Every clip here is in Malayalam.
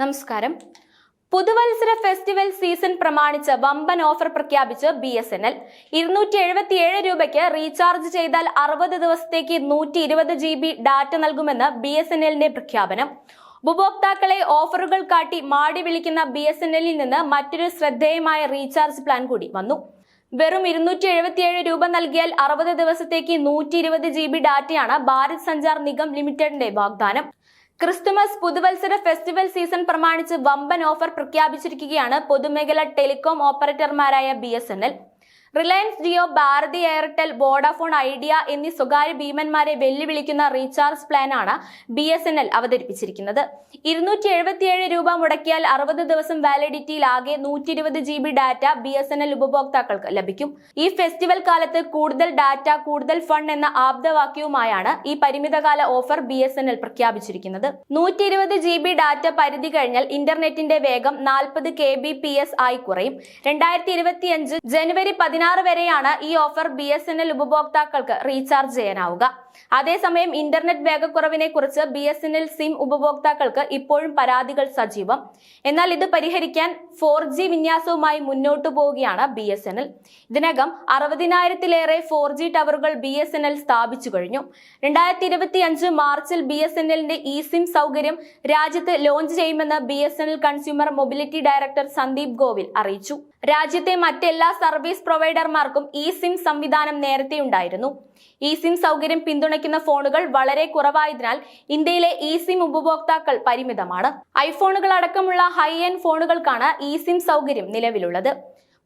നമസ്കാരം. പുതുവത്സര ഫെസ്റ്റിവൽ സീസൺ പ്രമാണിച്ച് വമ്പൻ ഓഫർ പ്രഖ്യാപിച്ച് ബി എസ് എൻ എൽ. ഇരുന്നൂറ്റി എഴുപത്തിയേഴ് രൂപയ്ക്ക് റീചാർജ് ചെയ്താൽ അറുപത് ദിവസത്തേക്ക് നൂറ്റി ഇരുപത് ജി ബി ഡാറ്റ നൽകുമെന്ന് ബി എസ് എൻ എല്ലിന്റെ പ്രഖ്യാപനം. ഉപഭോക്താക്കളെ ഓഫറുകൾ കാട്ടി മാടി വിളിക്കുന്ന ബി എസ് എൻ എല്ലിൽ നിന്ന് മറ്റൊരു ശ്രദ്ധേയമായ റീചാർജ് പ്ലാൻ കൂടി വന്നു. വെറും ഇരുന്നൂറ്റി എഴുപത്തിയേഴ് രൂപ നൽകിയാൽ അറുപത് ദിവസത്തേക്ക് നൂറ്റി ഇരുപത് ജി ബി ഡാറ്റയാണ് ഭാരത് സഞ്ചാർ നിഗം ലിമിറ്റഡിന്റെ വാഗ്ദാനം. ക്രിസ്തുമസ് പുതുവത്സര ഫെസ്റ്റിവൽ സീസൺ പ്രമാണിച്ച് വമ്പൻ ഓഫർ പ്രഖ്യാപിച്ചിരിക്കുകയാണ് പൊതുമേഖല telecom ഓപ്പറേറ്റർമാരായ B Reliance Jio Bharti Airtel Vodafone Idea എന്നീ സ്വകാര്യ ഭീമന്മാരെ വെല്ലുവിളിക്കുന്ന റീചാർജ് പ്ലാനാണ് ബി എസ് എൻ എൽ അവതരിപ്പിച്ചിരിക്കുന്നത്. ഇരുന്നൂറ്റി എഴുപത്തിയേഴ് രൂപ മുടക്കിയാൽ അറുപത് ദിവസം വാലിഡിറ്റിയിൽ ആകെ നൂറ്റി ഇരുപത് G B data B S N L ഉപഭോക്താക്കൾക്ക് ലഭിക്കും. ഈ ഫെസ്റ്റിവൽ കാലത്ത് കൂടുതൽ ഡാറ്റ കൂടുതൽ ഫണ്ട് എന്ന ആപ്തവാക്യവുമായാണ് ഈ പരിമിതകാല offer B S N L പ്രഖ്യാപിച്ചിരിക്കുന്നത്. നൂറ്റി ഇരുപത് ജി ബി ഡാറ്റ പരിധി കഴിഞ്ഞാൽ ഇന്റർനെറ്റിന്റെ വേഗം നാൽപ്പത് കെ ബി പി എസ് ആയി കുറയും. രണ്ടായിരത്തി ഇരുപത്തിയഞ്ച് ജനുവരി പതിനാറ് വരെയാണ് ഈ offer B S N L ഉപഭോക്താക്കൾക്ക് റീചാർജ് ചെയ്യാനാവുക. അതേസമയം ഇന്റർനെറ്റ് വേഗക്കുറവിനെ കുറിച്ച് B S N L SIM ഉപഭോക്താക്കൾക്ക് ഇപ്പോഴും പരാതികൾ സജീവം. എന്നാൽ ഇത് പരിഹരിക്കാൻ ഫോർ ജി വിന്യാസവുമായി മുന്നോട്ടു പോവുകയാണ് ബി എസ് എൻ എൽ ഇതിനകം അറുപതിനായിരത്തിലേറെ ഫോർ ജി ടവറുകൾ ബി എസ് എൻ എൽ സ്ഥാപിച്ചു കഴിഞ്ഞു. രണ്ടായിരത്തി ഇരുപത്തി അഞ്ച് മാർച്ചിൽ ബി എസ് എൻ എല്ലിന്റെ ഇ സിം സൗകര്യം രാജ്യത്ത് ലോഞ്ച് ചെയ്യുമെന്ന് B S N L consumer mobility director Sandeep Govil അറിയിച്ചു. രാജ്യത്തെ മറ്റെല്ലാ സർവീസ് പ്രൊവൈഡർമാർക്കും ഇ സിം സംവിധാനം നേരത്തെ ഉണ്ടായിരുന്നു. ഇ സിം സൗകര്യം പിന്തുണയ്ക്കുന്ന ഫോണുകൾ വളരെ കുറവായതിനാൽ ഇന്ത്യയിലെ ഇ സിം ഉപഭോക്താക്കൾ പരിമിതമാണ്. ഐഫോണുകൾ അടക്കമുള്ള ഹൈ എൻഡ് ഫോണുകൾക്കാണ് ഇ സിം സൗകര്യം നിലവിലുള്ളത്.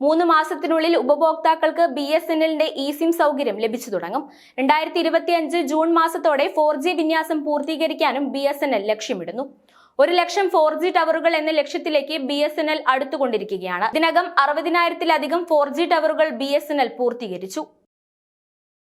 മൂന്ന് മാസത്തിനുള്ളിൽ ഉപഭോക്താക്കൾക്ക് ബി എസ് എൻ എല്ലിന്റെ ഇ സിം സൗകര്യം ലഭിച്ചു തുടങ്ങും. രണ്ടായിരത്തി ഇരുപത്തി അഞ്ച് ജൂൺ മാസത്തോടെ ഫോർ ജി വിന്യാസം പൂർത്തീകരിക്കാനും ബി എസ് എൻ എൽ ലക്ഷ്യമിടുന്നു. ഒരു ലക്ഷം ഫോർ ജി ടവറുകൾ എന്ന ലക്ഷ്യത്തിലേക്ക് ബി എസ് എൻ എൽ അടുത്തുകൊണ്ടിരിക്കുകയാണ്. ഇതിനകം അറുപതിനായിരത്തിലധികം ഫോർ ജി ടവറുകൾ ബി എസ് എൻ എൽ പൂർത്തീകരിച്ചു.